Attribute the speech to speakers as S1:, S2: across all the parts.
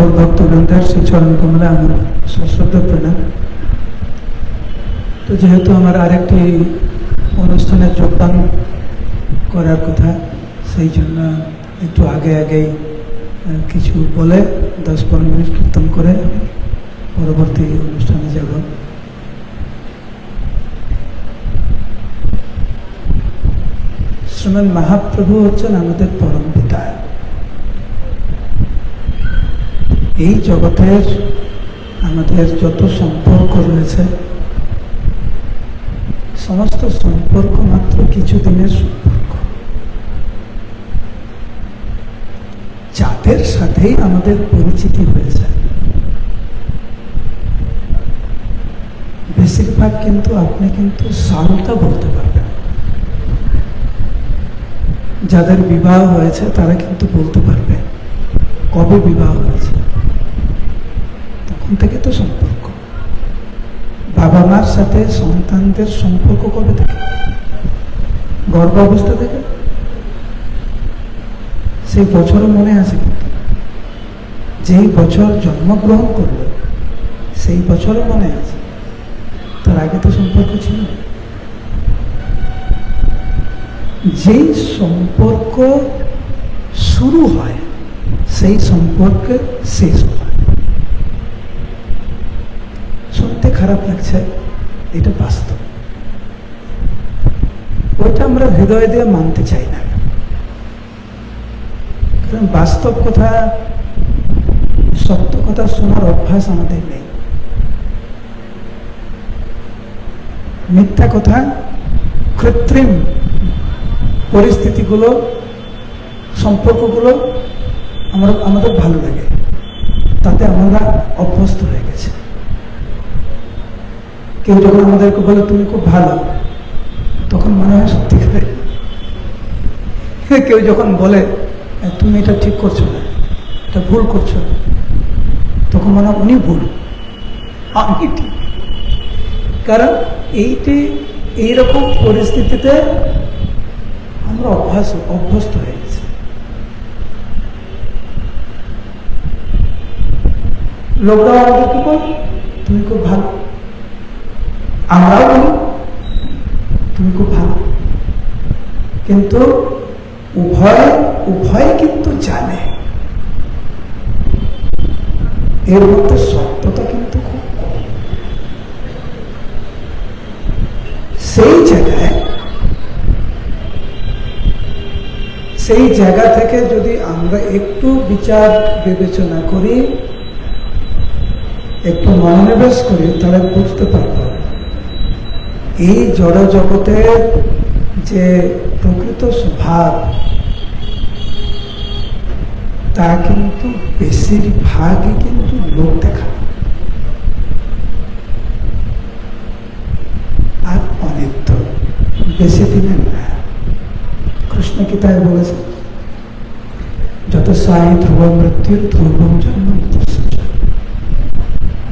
S1: গৌর ভক্তবৃন্দের সেই চরণ কমলে আমার সশ্রদ্ধ প্রণাম। তো যেহেতু আমার আরেকটি অনুষ্ঠানে যোগদান করার কথা, সেই জন্য একটু আগে আগেই কিছু বলে দশ পনেরো মিনিট কীর্তন করে পরবর্তী অনুষ্ঠানে যাব। শ্রীমান মহাপ্রভু হচ্ছেন আমাদের পরম পিতা। এই জগতের আমাদের যত সম্পর্ক রয়েছে, সমস্ত সম্পর্ক মাত্র কিছুদিনের সম্পর্ক। যাদের সাথেই আমাদের পরিচিতি হয়েছে। বেশিরভাগ কিন্তু আপনি কিন্তু সালটা বলতে পারবেন। যাদের বিবাহ হয়েছে, তারা কিন্তু বলতে পারবে, কবে বিবাহ হয়েছে। থেকে তো সম্পর্ক। বাবা মার সাথে সন্তানদের সম্পর্ক কবে থেকে? গর্ভ অবস্থা থেকে? সেই বছরও মনে আছে কিন্তু। যেই বছর জন্মগ্রহণ করল, সেই বছরও মনে আছে। তার আগে তো সম্পর্ক ছিল যেই সম্পর্ক শুরু হয়, সেই সম্পর্কে শেষ হয়। খারাপ লাগছে, এটা বাস্তব। ওইটা আমরা হৃদয় দিয়ে মানতে চাই না। কারণ বাস্তব কথা, সত্য কথা শোনার অভ্যাস আমাদের নেই। মিথ্যা কথা, কৃত্রিম পরিস্থিতিগুলো, সম্পর্কগুলো, আমরা আমাদের ভালো লাগে। তাতে আমরা অভ্যস্ত হয়ে গেছে। কেউ যখন আমাদেরকে বলে, তুমি খুব ভালো, তখন মনে হয় সত্যি। করে কেউ যখন বলে তুমি এটা ঠিক করছ না, এটা ভুল করছ, তখন মনে হয় উনি ভুল। আমি ঠিক। কারণ এইটি, এইরকম পরিস্থিতিতে আমরা অভ্যাস অভ্যস্ত হয়ে গেছি। লোকরাও আমাদেরকে বল, তুমি খুব ভালো। আমরাও বলি, তুমি খুব ভালো। কিন্তু উভয় উভয় কিন্তু জানে। এর মধ্যে সত্যতা কিন্তু খুব কম। সেই জায়গায়, সেই জায়গা থেকে যদি আমরা একটু বিচার বিবেচনা করি, একটু মনোনিবেশ করি, তাহলে বুঝতে পারব এই জড় জগতের যে প্রকৃত স্বভাব, তা কিন্তু বেশিরভাগই কিন্তু লোক দেখা। আর অনিত্য, বেশি দিনের না কৃষ্ণ তাই বলেছে, যত সাই ধ্রুব মৃত্যুর ধ্রুবম জন্ম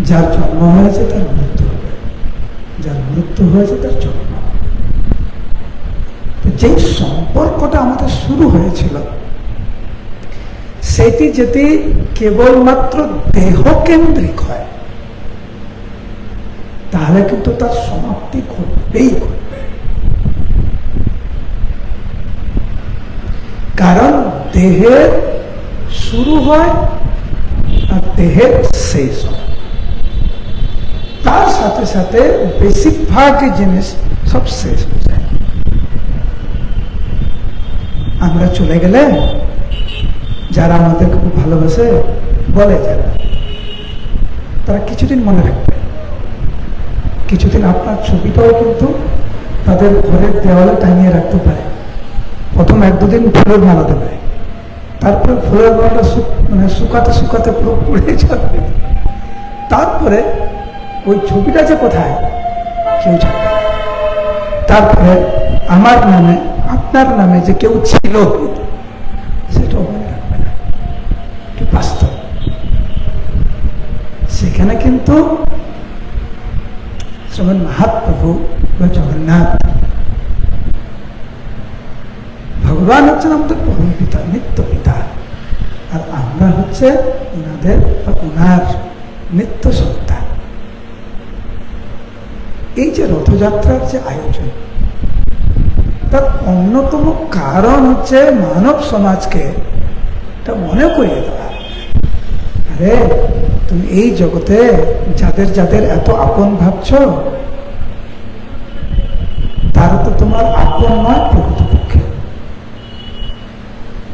S1: যার জন্ম হয়েছে তার মৃত্যু হয়েছে তার জন্ম যেই সম্পর্কটা আমাদের শুরু হয়েছিল, সেটি যদি কেবলমাত্র দেহ কেন্দ্রিক হয়, তাহলে কিন্তু তার সমাপ্তি ঘটবেই ঘটবে। কারণ দেহের শুরু হয় আর দেহের শেষ হয়। সাথে সাথে বেশিরভাগ জিনিস সব শেষ হয়ে যায়। আমরা চলে গেলে যারা আমাদেরকে খুব ভালোবাসে, বলে যারা, তারা কিছুদিন মনে রাখবে। কিছুদিন আপনার ছবিটাও কিন্তু তাদের ঘরের দেওয়ালে টাঙিয়ে রাখতে পারে। প্রথম এক দুদিন ফুলের মালা দেবে। তারপরে ফুলের মালাটা মানে শুকাতে শুকাতে পুরো পড়ে যাবে। তারপরে ওই ছবিটা যে কোথায়, কেউ জানবে না। তারপরে আমার নামে, আপনার নামে যে কেউ ছিল, সেটাও মনে রাখবে না। বাস্তব। সেখানে কিন্তু শ্রমণ মহাপ্রভু বা জগন্নাথ, ভগবান হচ্ছেন আমাদের পরম পিতা, নিত্য পিতা। আর আমরা হচ্ছে ওনাদের বা ওনার নিত্য সন্তান। এই যে রথযাত্রার যে আয়োজন, তার অন্যতম কারণ হচ্ছে মানব সমাজকে এটা মনে করিয়ে দেওয়া। আরে, তুমি এই জগতে যাদের যাদের এত আপন ভাবছ, তারা তো তোমার আপন নয় প্রকৃতপক্ষে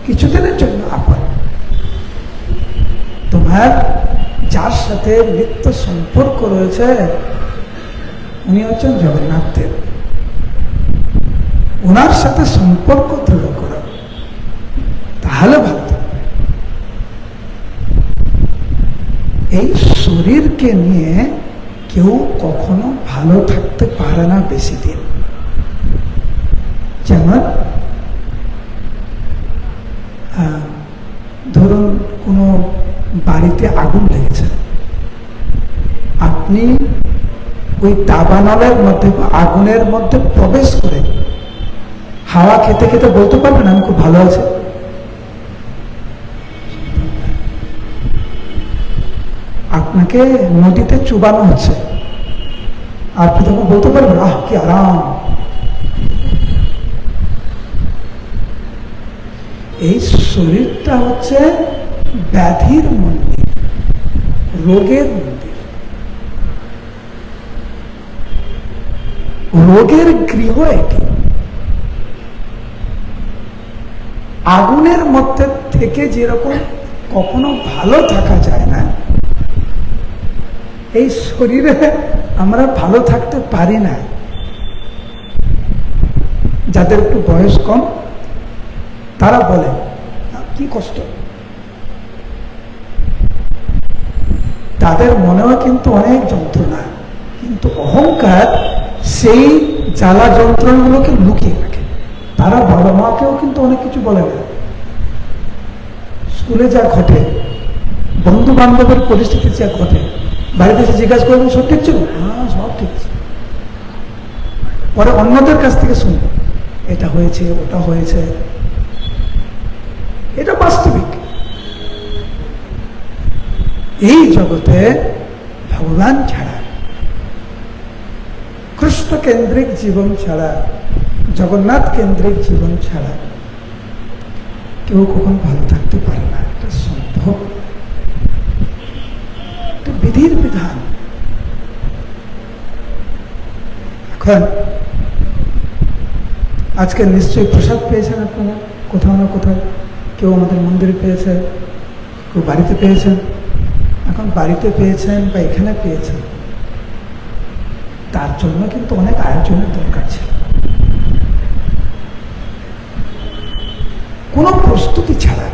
S1: কিছুদিনের জন্য আপন। তোমার যার সাথে নিত্য সম্পর্ক রয়েছে উনি হচ্ছেন জগন্নাথ দেব। ওনার সাথে সম্পর্ক দৃঢ় করো। তাহলে ভালো। এই শরীরকে নিয়ে কেউ কখনো ভালো থাকতে পারে না বেশি দিন। যেমন ধরুন কোনো বাড়িতে আগুন লেগেছে। আপনি ওই দাবানলের মধ্যে আগুনের মধ্যে প্রবেশ করে হাওয়া খেতে খেতে বলতে পারবেন আমি খুব ভালো আছি। আপনাকে নদীতে চুবানো হচ্ছে। আপনি তখন বলতে পারবেন আহ, কি আরাম। এই শরীরটা হচ্ছে ব্যাধির মন্দির, রোগের মন্দির। রোগের গৃহ এটি। আগুনের মধ্যে থেকে যেরকম কখনো ভালো থাকা যায় না, এই শরীরে আমরা ভালো থাকতে পারি না। যাদের একটু বয়স কম, তারা বলে কি কষ্ট। তাদের মনেও কিন্তু অনেক যন্ত্রণা, কিন্তু অহংকার সেই জ্বালা যন্ত্রণাগুলোকে লুকিয়ে রাখে তারা বাবা মাকেও কিন্তু অনেক কিছু বলে না। স্কুলে যা ঘটে বন্ধু বান্ধবের পরিস্থিতি যা ঘটে, বাড়িতে এসে জিজ্ঞাসা করবেন সব ঠিক ছিল? হ্যাঁ সব ঠিক ছিল। পরে অন্যদের কাছ থেকে শুনব এটা হয়েছে, ওটা হয়েছে। এটা বাস্তবিক। এই জগতে ভগবান ছাড়া কৃষ্ণ কেন্দ্রিক জীবন ছাড়া জগন্নাথ কেন্দ্রিক জীবন ছাড়া কেউ কখন ভালো থাকতে পারে না। এটা সম্ভব। এটা বিধির বিধান। এখন আজকে নিশ্চয়ই প্রসাদ পেয়েছেন আপনারা। কোথাও না কোথাও কেউ আমাদের মন্দিরে পেয়েছে কেউ বাড়িতে পেয়েছেন। এখন বাড়িতে পেয়েছেন বা এখানে পেয়েছেন তার জন্য কিন্তু অনেক আয়োজনের দরকার ছিল। কোনো প্রস্তুতি ছাড়া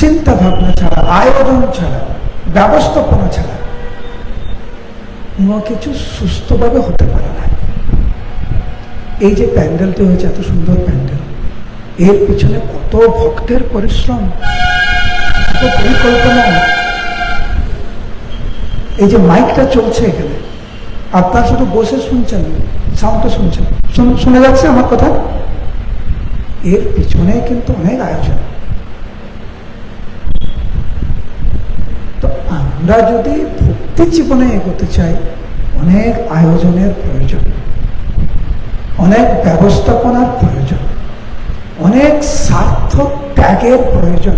S1: চিন্তা ভাবনা ছাড়া, আয়োজন ছাড়া, ব্যবস্থাপনা ছাড়া, কোনো কিছু সুস্থভাবে হতে পারে না। এই যে প্যান্ডেলটি হয়েছে, এত সুন্দর প্যান্ডেল, এর পিছনে কত ভক্তের পরিশ্রম পরিকল্পনা। এই যে মাইকটা চলছে এখানে আপনার শুধু বসে শুনছেন সাউন্ডটা শুনছেন। শুন- যাচ্ছে আমার কথা? এর পিছনে কিন্তু অনেক আয়োজন। তো আমরা যদি ভক্তি জীবনে এগোতে চাই, অনেক আয়োজনের প্রয়োজন। অনেক ব্যবস্থাপনার প্রয়োজন। অনেক সার্থক ত্যাগের প্রয়োজন।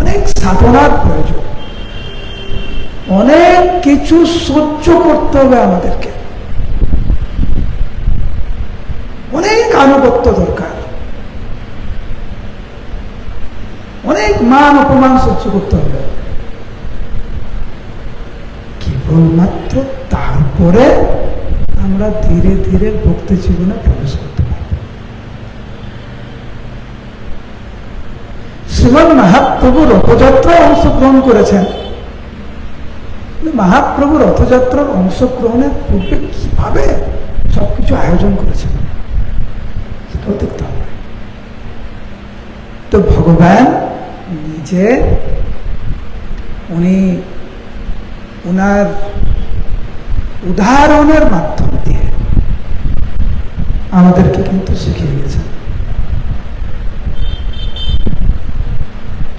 S1: অনেক সাধনার প্রয়োজন। অনেক কিছু সহ্য করতে হবে আমাদেরকে। অনেক আনুগত্য দরকার। অনেক মান অপমান সহ্য করতে হবে। কেবলমাত্র তারপরে আমরা ধীরে ধীরে ভক্তি জীবনে প্রবেশ করতে পারব। শ্রীমন মহাপ্রভু রথযাত্রায় অংশগ্রহণ করেছেন। মহাপ্রভু রথযাত্রার অংশগ্রহণের পূর্বে কীভাবে সবকিছু আয়োজন করেছেন? সেটাও দেখতে হবে। তো ভগবান নিজে উনি ওনার উদাহরণের মাধ্যম দিয়ে আমাদেরকে কিন্তু শিখিয়ে গেছেন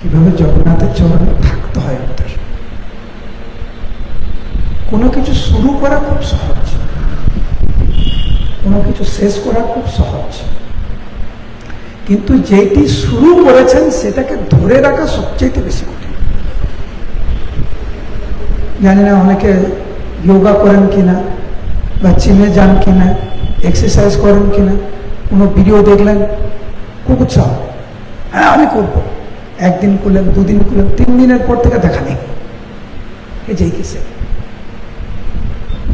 S1: কীভাবে জগন্নাথের চরণে থাকতে হয় ওদের কোনো কিছু শুরু করা খুব সহজ। কোনো কিছু শেষ করা খুব সহজ। কিন্তু যেটি শুরু করেছেন, সেটাকে ধরে রাখা সবচেয়ে বেশি কঠিন। জানি না অনেকে যোগা করেন কিনা, বা জিমে যান কিনা এক্সারসাইজ করেন কিনা, কোনো ভিডিও দেখলেন, খুব উৎসাহ। হ্যাঁ আমি করব। একদিন করলেন, দুদিন করলেন, তিন দিনের পর থেকে দেখা নেই। এই যে কিসে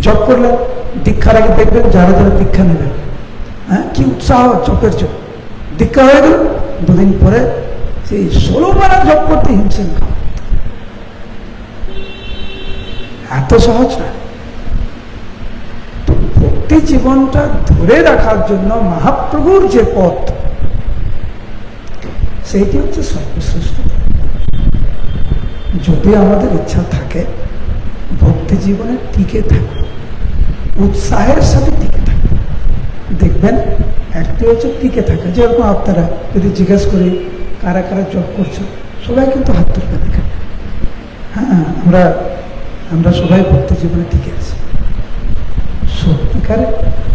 S1: জব করলেন দীক্ষার আগে দেখবেন যারা যারা দীক্ষা নেবেন। হ্যাঁ? কি উৎসাহ, চোখের চোখ। দীক্ষা হয়ে গেল, দুদিন পরে সেই ষোলো বারা জব করতে খাওয়া এত সহজ না। ভক্তি জীবনটা ধরে রাখার জন্য মহাপ্রভুর যে পথ, সেইটি হচ্ছে সর্বশ্রেষ্ঠ যদি আমাদের ইচ্ছা থাকে, ভক্তি জীবনে টিকে থাকে উৎসাহের সাথে টিকে থাকে। দেখবেন, একটি হচ্ছে টিকে থাকে। যেরকম আপনারা যদি জিজ্ঞেস করি, কারা কারা জব করছ, সবাই কিন্তু হাত তুলবে দেখেন হ্যাঁ আমরা আমরা সবাই ভক্তি জীবনে টিকে আছি। সত্যিকারে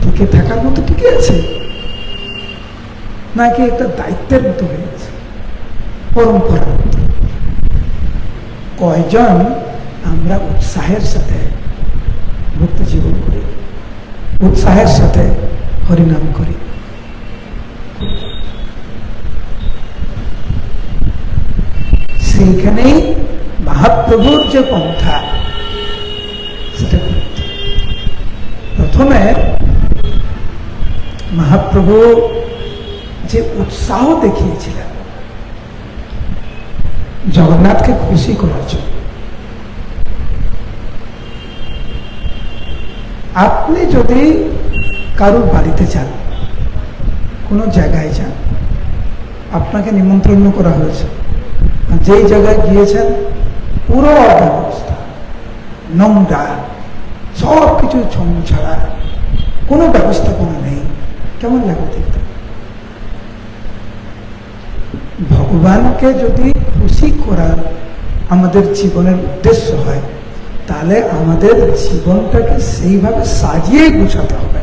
S1: টিকে থাকার মতো টিকে আছে? নাকি একটা দায়িত্বের মতো হয়ে গেছে পরম্পরা কয়জন আমরা উৎসাহের সাথে ভক্তি জীবন করি, উৎসাহের সাথে হরিনাম করি। সেইখানেই মহাপ্রভুর যে পন্থা, সেটা প্রথমে মহাপ্রভু যে উৎসাহ দেখিয়েছিলেন, জগন্নাথকে খুশি করার জন্য। আপনি যদি কারোর বাড়িতে যান, কোনো জায়গায় যান, আপনাকে নিমন্ত্রণ করা হয়েছে। যেই জায়গায় গিয়েছেন, পুরো অব্যবস্থা নোংরা সব কিছু ছম ছাড়া কোনো ব্যবস্থাপনা নেই। কেমন লাগে দেখতে? ভগবানকে যদি খুশি করার আমাদের জীবনের উদ্দেশ্য হয় তাহলে আমাদের জীবনটাকে সেইভাবে সাজিয়ে গুছাতে হবে।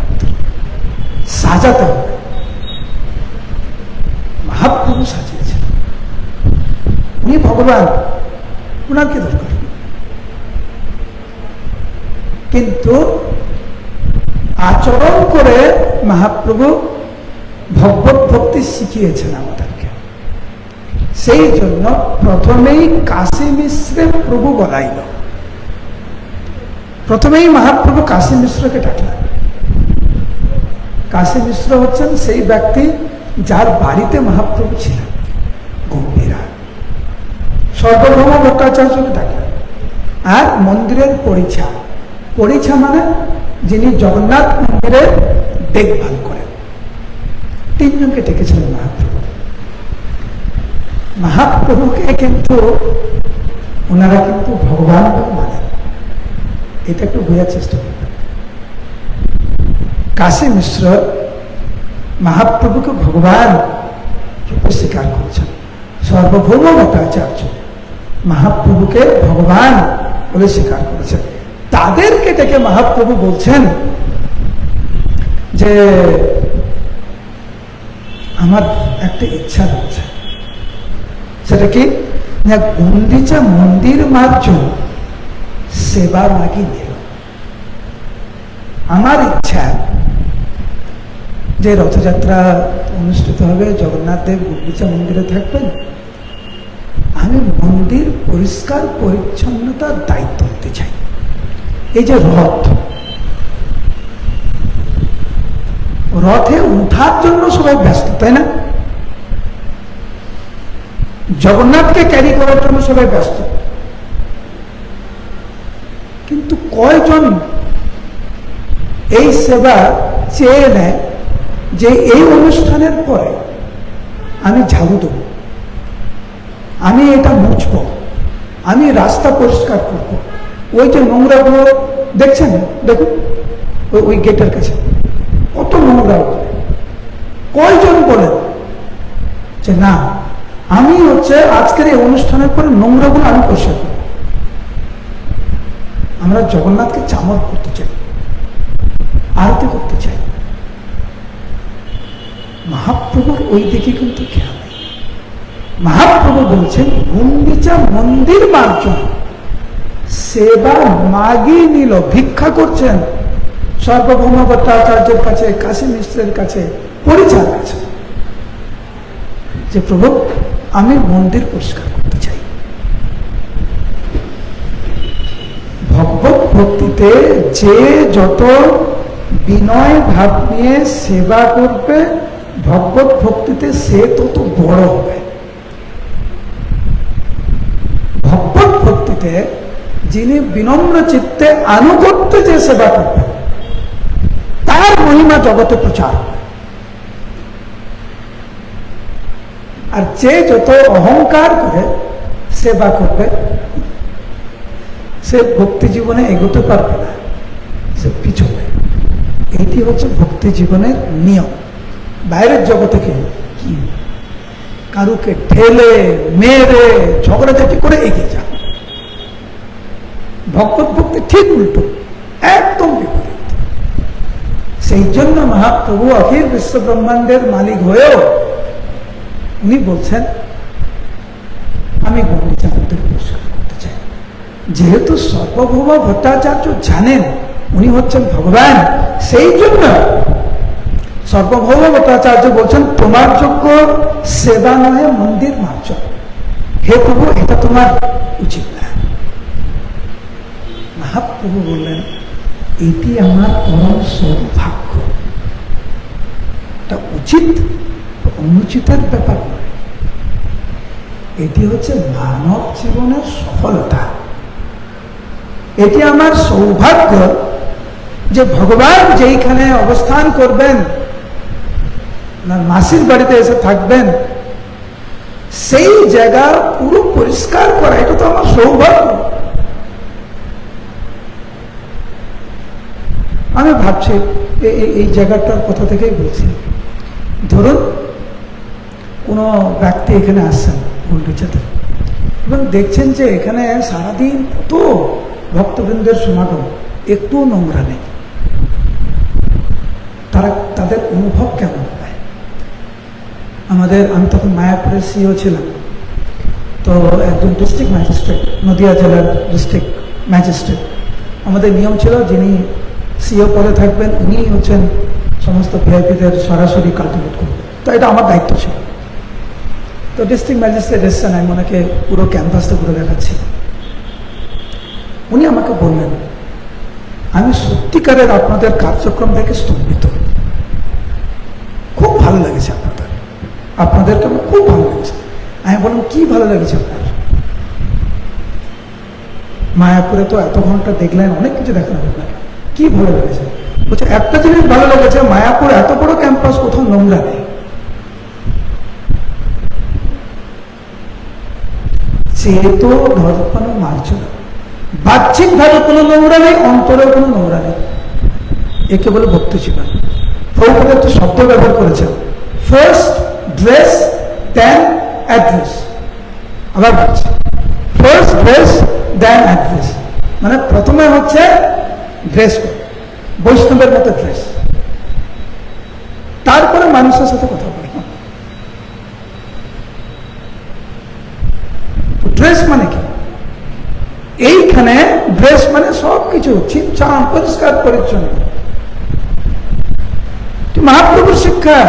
S1: সাজাতে হবে। মহাপ্রভু সাজিয়েছেন। উনি ভগবান। ওনার কি দরকার? কিন্তু আচরণ করে মহাপ্রভু ভগবত ভক্তি শিখিয়েছেন আমাদেরকে। সেই জন্য প্রথমেই কাশী মিশ্রে প্রভু বলাইল প্রথমেই মহাপ্রভু কাশী মিশ্রকে ডাকলেন। কাশী মিশ্র হচ্ছেন সেই ব্যক্তি যার বাড়িতে মহাপ্রভু ছিলেন, গম্ভীরা। সর্বভৌম ভট্টাচার্যকে ডাকলেন। আর মন্দিরের পরিছা পরিছা মানে যিনি জগন্নাথ মন্দিরের দেখভাল করেন। তিনজনকে ডেকেছিলেন মহাপ্রভু। মহাপ্রভুকে কিন্তু ওনারা কিন্তু ভগবান মানেন। এটা একটু বোঝার চেষ্টা করবেন। কাশী মিশ্র মহাপ্রভুকে ভগবান রূপে স্বীকার করছেন। সর্বভৌম ভট্টাচার্য মহাপ্রভুকে ভগবান বলে স্বীকার করেছেন। তাদেরকে ডেকে মহাপ্রভু বলছেন যে, আমার একটা ইচ্ছা রয়েছে। সেটা কি? গুন্ডিচা মন্দির মার্জ সেবা লাগি নিল। আমার ইচ্ছা যে রথযাত্রা অনুষ্ঠিত হবে, জগন্নাথ দেব গুন্ডিচা মন্দিরে থাকবেন। আমি মন্দির পরিষ্কার, পরিচ্ছন্নতার দায়িত্ব নিতে চাই। এই যে রথ, রথে উঠার জন্য সবাই ব্যস্ত, তাই না? জগন্নাথকে ক্যারি করার জন্য সবাই ব্যস্ত কিন্তু কয়জন এই সেবা চেয়ে নেয় যে এই অনুষ্ঠানের পরে আমি ঝাড়ু দেবো? আমি এটা মুছব? আমি রাস্তা পরিষ্কার করব? ওই যে নোংরাগুলো দেখছেন? দেখুন, ওই ওই গেটের কাছে। কত নোংরা কয়জন বলেন যে না, আমি হচ্ছে আজকের এই অনুষ্ঠানের পরে নোংরাগুলো আমি পরিষ্কার করব? আমরা জগন্নাথকে চামর করতে চাই, আরতি করতে চাই। মহাপ্রভুর ওই দিকে কিন্তু খেয়াল নেই। মহাপ্রভু বলছেন গুন্ডিচা মন্দির মার্জন, সেবা মাগি নিল, ভিক্ষা করছেন। সর্বভৌম ভট্টাচার্যের কাছে, কাশী মিশ্রের কাছে পরিচার কাছে যে প্রভু, আমি মন্দির পরিষ্কার করতে চাই ভগবত ভক্তিতে যে যত বিনয় ভাব নিয়ে সেবা করবে, ভগবত ভক্তিতে সে তত বড় হবে। ভগবত ভক্তিতে যিনি বিনম্র চিত্তে আনুগত্যে যে সেবা করবে, তার মহিমা জগতে প্রচার আর যে যত অহংকার করে সেবা করবে সে ভক্তি জীবনে এগোতে পারবে না। সে পিছনে। এটি হচ্ছে ভক্তি জীবনের নিয়ম। বাইরের জগতে কি? কারুকে ঠেলে, মেরে ঝগড়াঝাটি করে এগিয়ে যা ভগবত ভক্তি ঠিক উল্টো, একদম বিপরীত। সেই জন্য মহাপ্রভু অখিল বিশ্ব ব্রহ্মাণ্ডের মালিক হয়েও উনি বলছেন, আমি গুন্ডিচা মন্দির পরিষ্কার করতে চাই যেহেতু সর্বভৌম ভট্টাচার্য জানেন, উনি হচ্ছেন ভগবান। সেই জন্য সর্বভৌম ভট্টাচার্য বলছেন, তোমার যোগ্য সেবা নয় মন্দির মার্চ হে প্রভু, এটা তোমার উচিত না। মহাপ্রভু বললেন, এটি আমার পরম সৌভাগ্য। এটা উচিত অনুচিতের ব্যাপার এটি হচ্ছে মানব জীবনের সফলতা। এটি আমার সৌভাগ্য যে ভগবান যেইখানে অবস্থান করবেন মাসির বাড়িতে এসে থাকবেন, সেই জায়গা পুরো পরিষ্কার করা, এটা তো আমার সৌভাগ্য। আমি ভাবছি এই জায়গাটার কথা থেকেই বলছি? ধরুন, কোনো ব্যক্তি এখানে আসছেন গুন্ডিচাতে এবং দেখছেন যে এখানে সারাদিন কত ভক্তবৃন্দের সমাগম একটু নোংরা নেই। তারা তাদের অনুভব কেমন হয়? আমাদের, আমি তখন মায়াপুরের সিও ছিলাম। তো একজন ডিস্ট্রিক্ট ম্যাজিস্ট্রেট নদিয়া জেলার ডিস্ট্রিক্ট ম্যাজিস্ট্রেট আমাদের নিয়ম ছিল যিনি সিও পদে থাকবেন, উনি হচ্ছেন সমস্ত ভিআইপিদের সরাসরি কাল্টিভেট করবেন। তো এটা আমার দায়িত্ব ছিল। তো ডিস্ট্রিক্ট ম্যাজিস্ট্রেট এসছেন, আমি ওনাকে পুরো ক্যাম্পাসটা ঘুরে দেখাচ্ছি। উনি আমাকে বললেন, আমি সত্যিকারের আপনাদের কার্যক্রম দেখে স্তম্ভিত। খুব ভালো লেগেছে আপনাদের। আপনাদেরকে আমার খুব ভালো লেগেছে। আমি বললাম, কি ভালো লেগেছে আপনার? মায়াপুরে তো এত ঘণ্টা দেখলেন, অনেক কিছু দেখানো আপনার কি ভালো লেগেছে? বলছে, একটা জিনিস ভালো লেগেছে, মায়াপুর এত বড় ক্যাম্পাস কোথাও নোংরা নেই। চেতো ধর্পণ মার্জন বাহ্যিক ভাবে কোনো নোংরা নেই, অন্তরেও কোনো নোংরা নেই। একে বলে ভক্তি জীবন প্রভুপাদ একটা শব্দ ব্যবহার করেছেন। ফার্স্ট ড্রেস দেন অ্যাড্রেস আবার বলছি। ফার্স্ট ড্রেস দেন অ্যাড্রেস মানে প্রথমে হচ্ছে ড্রেস বৈষ্ণবের মতো ড্রেস তারপরে মানুষের সাথে কথা বলে। ড্রেস মানে কি? এইখানে ড্রেস মানে সব কিছু ছিপছাম পরিষ্কার, পরিচ্ছন্ন। মহাপ্রভুর শিক্ষা।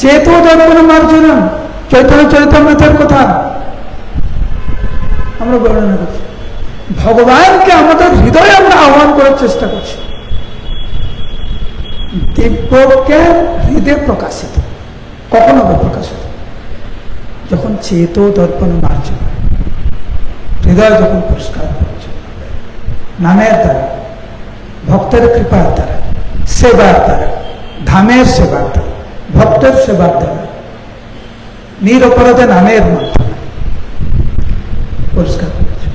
S1: চেত দর্পণ মার্জনম চৈতন্য চৈতন্যতার কথা আমরা বর্ণনা করছি। ভগবানকে আমাদের হৃদয়ে আমরা আহ্বান করার চেষ্টা করছি। দিব্যকে হৃদয়ে প্রকাশিত। কখন হবে প্রকাশিত। যখন চেত দর্পণ মার্জন, হৃদয় যখন পরিষ্কার করছে নামের দ্বারা, ভক্তের কৃপার দ্বারা, সেবার দ্বারা, ধামের সেবার দ্বারা, ভক্তের সেবার দ্বারা, নিরপরাধে নামের মাধ্যমে। পরিষ্কার করছে।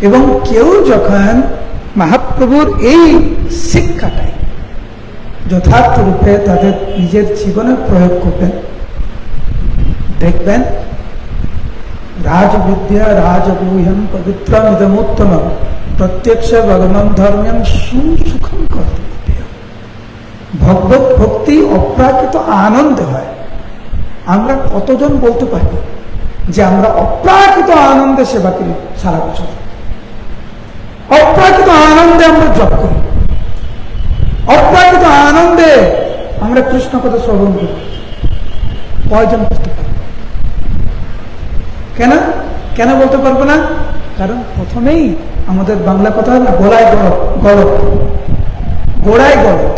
S1: এবং কেউ যখন মহাপ্রভুর এই শিক্ষাটাই যথার্থ রূপে তাদের নিজের জীবনে প্রয়োগ করবেন, দেখবেন রাজবিদ্যা রাজগুহ্যম পবিত্রম ইদমোত্তম প্রত্যক্ষ ভগবান ধর্ম্যম সুসুখম করতে ভগবত ভক্তি অপ্রাকৃত আনন্দে হয় আমরা কতজন বলতে পারি যে আমরা অপ্রাকৃত আনন্দে সেবা করি সারা বছর? অপ্রাকৃত আনন্দে আমরা জপ করি। অপ্রাকৃত আনন্দে আমরা কৃষ্ণ কথা শ্রবণ করি। কয়জন বলতে পারব কেন? কেন বলতে পারব না? কারণ প্রথমেই আমাদের বাংলা কথা না, গোড়ায় গড় গলত গোড়ায় গলত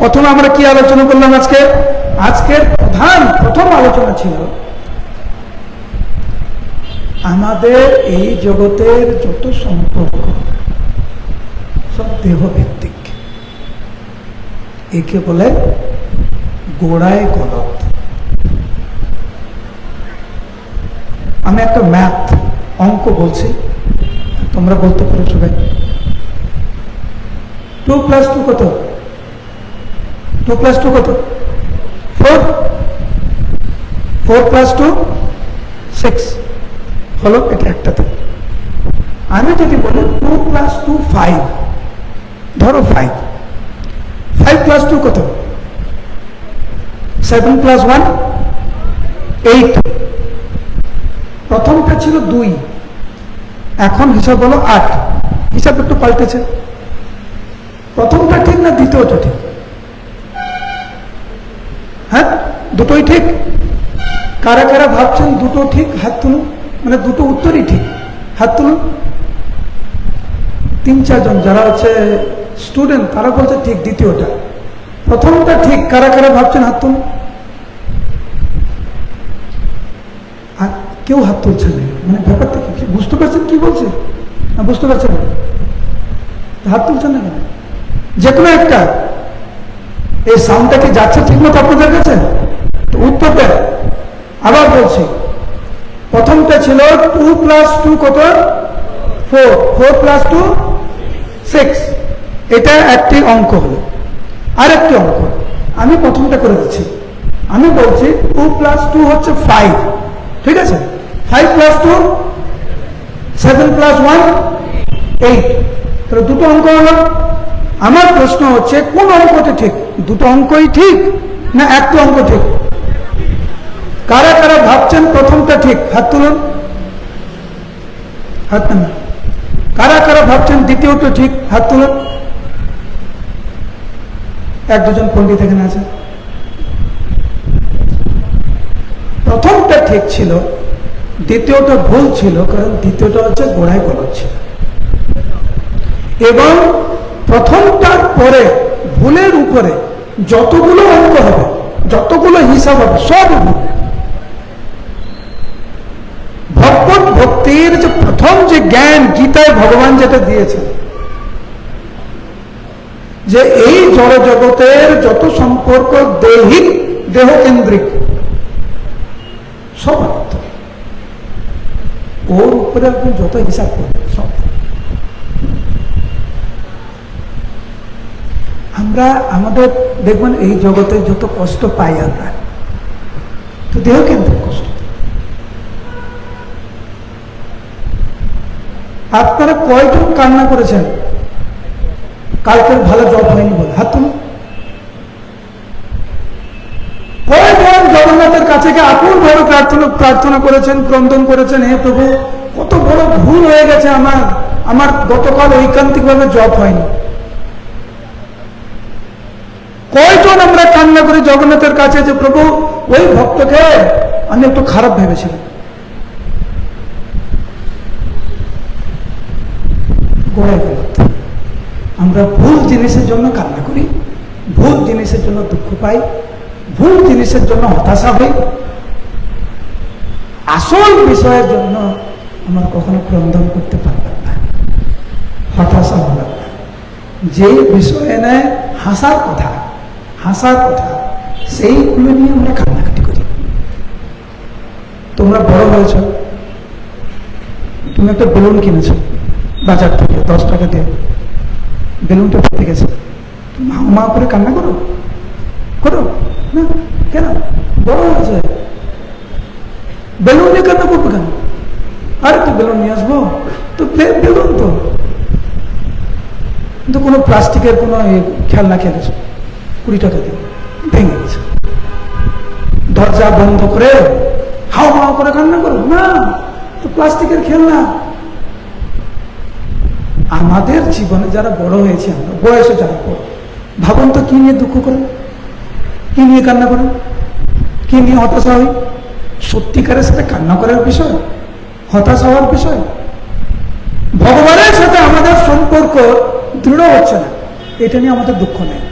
S1: প্রথমে আমরা কি আলোচনা করলাম আজকে? আজকের প্রধান, প্রথম আলোচনা ছিল আমাদের এই জগতের যত সম্পর্ক, সব দেহ ভিত্তিক একে বলে গোড়ায় গলত আমি একটা ম্যাথ অঙ্ক বলছি, তোমরা বলতে পারো সবাই টু প্লাস টু কত? টু প্লাস টু কত? Four four plus two six হলো এটা একটাতে। আমি যদি বলি টু প্লাস টু ফাইভ ধরো ফাইভ ফাইভ প্লাস টু কত? সেভেন প্লাস ওয়ান এইট প্রথমটা ছিল দুই। এখন হিসাব হলো আট। হিসাব একটু পাল্টেছে। প্রথমটা ঠিক না দ্বিতীয়টা ঠিক? হ্যাঁ? দুটোই ঠিক? কারা কারা ভাবছেন দুটো ঠিক, হাত তুলুন? মানে দুটো উত্তরই ঠিক। হাত তুলুন। তিন, চারজন যারা হচ্ছে স্টুডেন্ট তারা বলছে ঠিক দ্বিতীয়টা। প্রথমটা ঠিক, কারা কারা ভাবছেন হাত তুলুন আর কেউ হাত তুলছে না। মানে ব্যাপারটা কি বুঝতে পারছেন কি বলছে? না, বুঝতে পারছেন হাত তুলছেন না কেন? যে কোনো একটা। এই সাউন্ডটা কি যাচ্ছে ঠিক মতো আপনাদের কাছে? তো দেয় আবার বলছি। প্রথমটা ছিল টু প্লাস টু কত? Four four plus two six এটা একটি অঙ্ক হলো। আরেকটি অঙ্ক। আমি প্রথমটা করে দিচ্ছি। আমি বলছি টু প্লাস টু হচ্ছে ফাইভ ঠিক আছে? Five plus two seven plus one eight তাহলে দুটো অঙ্ক হলো। আমার প্রশ্ন হচ্ছে, কোন অঙ্কটা ঠিক? দুটো অঙ্কই ঠিক না একটা অঙ্ক ঠিক? কারা কারা ভাবছেন প্রথমটা ঠিক? হাত তুলুন। হাত না কারা কারা ভাবছেন দ্বিতীয়টা ঠিক? হাত তুলুন। এক, দুজন পণ্ডিত এখানে আছে। প্রথমটা ঠিক ছিল দ্বিতীয়টা ভুল ছিল, কারণ দ্বিতীয়টা হচ্ছে গোড়ায় গলত ছিল। এবং প্রথমটার পরে ভুলের উপরে যতগুলো অঙ্ক হবে, যতগুলো হিসাব হবে, সব ভুল। ভগবত ভক্তির যে প্রথম যে জ্ঞান, গীতায় ভগবান যেটা দিয়েছেন, যে এই জড় জগতের যত সম্পর্ক, দেহিক দেহ কেন্দ্রিক সব ওর উপরে আপনি যত হিসাব করবেন সব। আমরা আমাদের, দেখবেন এই জগতে যত কষ্ট পাই আমরা, তো দেহ কেন্দ্রিক কষ্ট। আপনারা কয়জন কান্না করেছেন? কালকের ভালো জব হয়নি বলে। হাত কয়জন জগন্নাথের কাছে গিয়ে আপন ভাবে প্রার্থনা প্রার্থনা করেছেন, ক্রন্দন করেছেন, হে প্রভু, কত বড় ভুল হয়ে গেছে আমার আমার গতকাল ঐকান্তিক ভাবে জব হয়নি। কয়জন আমরা কান্না করি জগন্নাথের কাছে যে, প্রভু, ওই ভক্তকে আমি একটু খারাপ ভেবেছিলাম। আমরা ভুল জিনিসের জন্য কান্না করি, ভুল জিনিসের জন্য দুঃখ পাই ভুল জিনিসের জন্য হতাশা হই। আসল বিষয়ের জন্য আমরা কখনো ক্রন্দন করতে পারবেন না। হতাশা হবেন না। যে বিষয়ে নেয় হাসার কথা হাসার কথা, সেইগুলো নিয়ে আমরা কান্নাকাটি করি। তোমরা বড় হয়েছ। তুমি একটা বেলুন কিনেছো বাজার থেকে, দশ টাকা দিয়ে। বেলুনটা ফেটে গেছে। মা মা করে কান্না করো। করো। না, কেন? বড় বেলুন করব কেন? বেলুন নিয়ে আসব। তো বেলুন তো। কিন্তু কোনো প্লাস্টিকের কোনো এ খেলনা খেলেছে কুড়ি টাকা দিয়ে। ভেঙে গেছে। দরজা বন্ধ করে হাও হাও করে কান্না করো। না, তো প্লাস্টিকের খেলনা। আমাদের জীবনে যারা বড় হয়েছে, আমরা বয়সে যারা বড়, ভাবুন তো কি নিয়ে দুঃখ করেন কি নিয়ে কান্না করেন কি নিয়ে হতাশা হয়? সত্যিকারের সাথে কান্না করার বিষয়? হতাশা হওয়ার বিষয়? ভগবানের সাথে আমাদের সম্পর্ক দৃঢ় হচ্ছে না। এটা নিয়ে আমাদের দুঃখ নেই।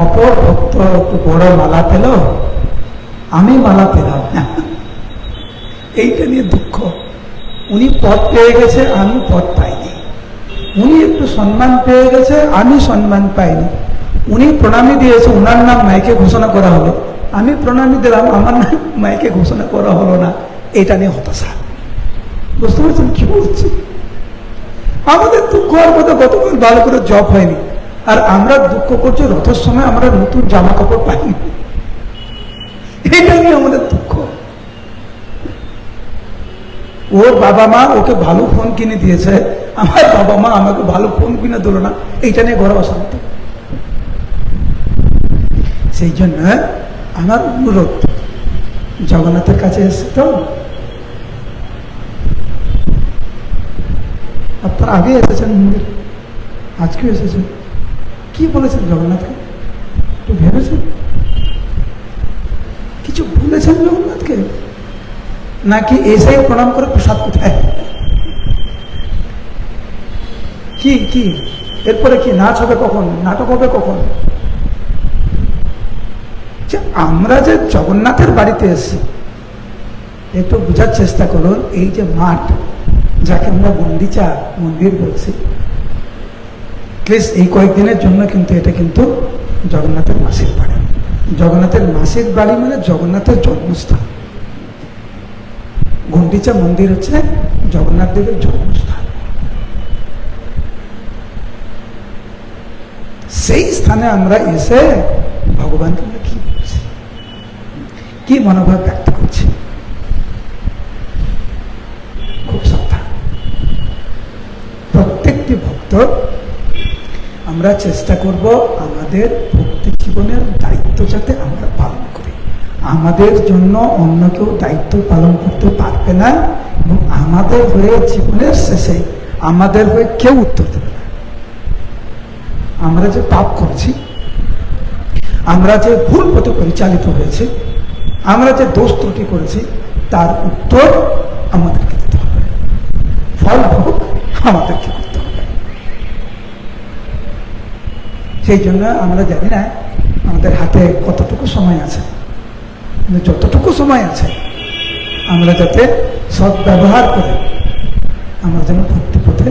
S1: অপর ভক্ত একটু বড় মালা পেল? আমি মালা পেলাম না। এইটা নিয়ে দুঃখ। উনি পদ পেয়ে গেছে, আমি পদ পাইনি। উনি একটু সম্মান পেয়ে গেছে, আমি সম্মান পাইনি। উনি প্রণামী দিয়েছে ওনার নাম মাইকে ঘোষণা করা হলো। আমি প্রণামী দিলাম, আমার নাম মাইকে ঘোষণা করা হলো না। এটা নিয়ে হতাশা। বুঝতে পারছেন কি বলছি? আমাদের দুঃখ হওয়ার কথা গতকাল ভালো করে জব হয়নি। আর আমরা দুঃখ করছি, রথের সময় আমরা নতুন জামা কাপড় পাইনি এটা নিয়ে আমাদের দুঃখ। ওর বাবা মা ওকে ভালো ফোন কিনে দিয়েছে। আমার বাবা মা আমাকে ভালো ফোন কিনে দিল না। এইটা নিয়ে ঘরে অশান্তি। সেই জন্য আমার অনুরোধ, জগন্নাথের কাছে এসছে তো আপনারা আগে এসেছেন মন্দির, আজকেও এসেছেন। কি বলেছেন জগন্নাথকে? একটু ভেবেছেন? কিছু বলেছেন জগন্নাথকে? নাকি এসে প্রণাম করে প্রসাদ কোথায় কি কি? এরপরে কি, নাচ হবে কখন? নাটক হবে কখন? যে আমরা যে জগন্নাথের বাড়িতে এসেছি একটু বোঝার চেষ্টা করুন, এই যে মাঠ, যাকে আমরা মন্দিচা মন্দির বলছি প্লিজ এই কয়েকদিনের জন্য কিন্তু এটা কিন্তু জগন্নাথের মাসির বাড়ি। জগন্নাথের মাসির বাড়ি মানে জগন্নাথের জন্মস্থান। গুন্ডিচা মন্দির হচ্ছে জগন্নাথ দেবের জন্মস্থান। সেই স্থানে আমরা এসে ভগবানকে আমরা কি বলছি? কি মনোভাব ব্যক্ত করছি? খুব সাবধান। প্রত্যেকটি ভক্ত আমরা চেষ্টা করব আমাদের ভক্তি জীবনের দায়িত্ব যাতে আমরা পালন করি। আমাদের জন্য অন্য কেউ দায়িত্ব পালন করতে পারবে না এবং আমাদের হয়ে জীবনের শেষে আমাদের হয়ে কেউ উত্তর দেবে না। আমরা যে পাপ করছি, আমরা যে ভুল পথে পরিচালিত হয়েছে, আমরা যে দোষ ত্রুটি করেছি, তার উত্তর আমাদেরকে দিতে হবে। ফল ভোগ আমাদেরকে করতে হবে সেই জন্য আমরা জানি না আমাদের হাতে কতটুকু সময় আছে। কিন্তু যতটুকু সময় আছে, আমরা যাতে সৎ ব্যবহার করে আমরা যেন ভক্তি পথে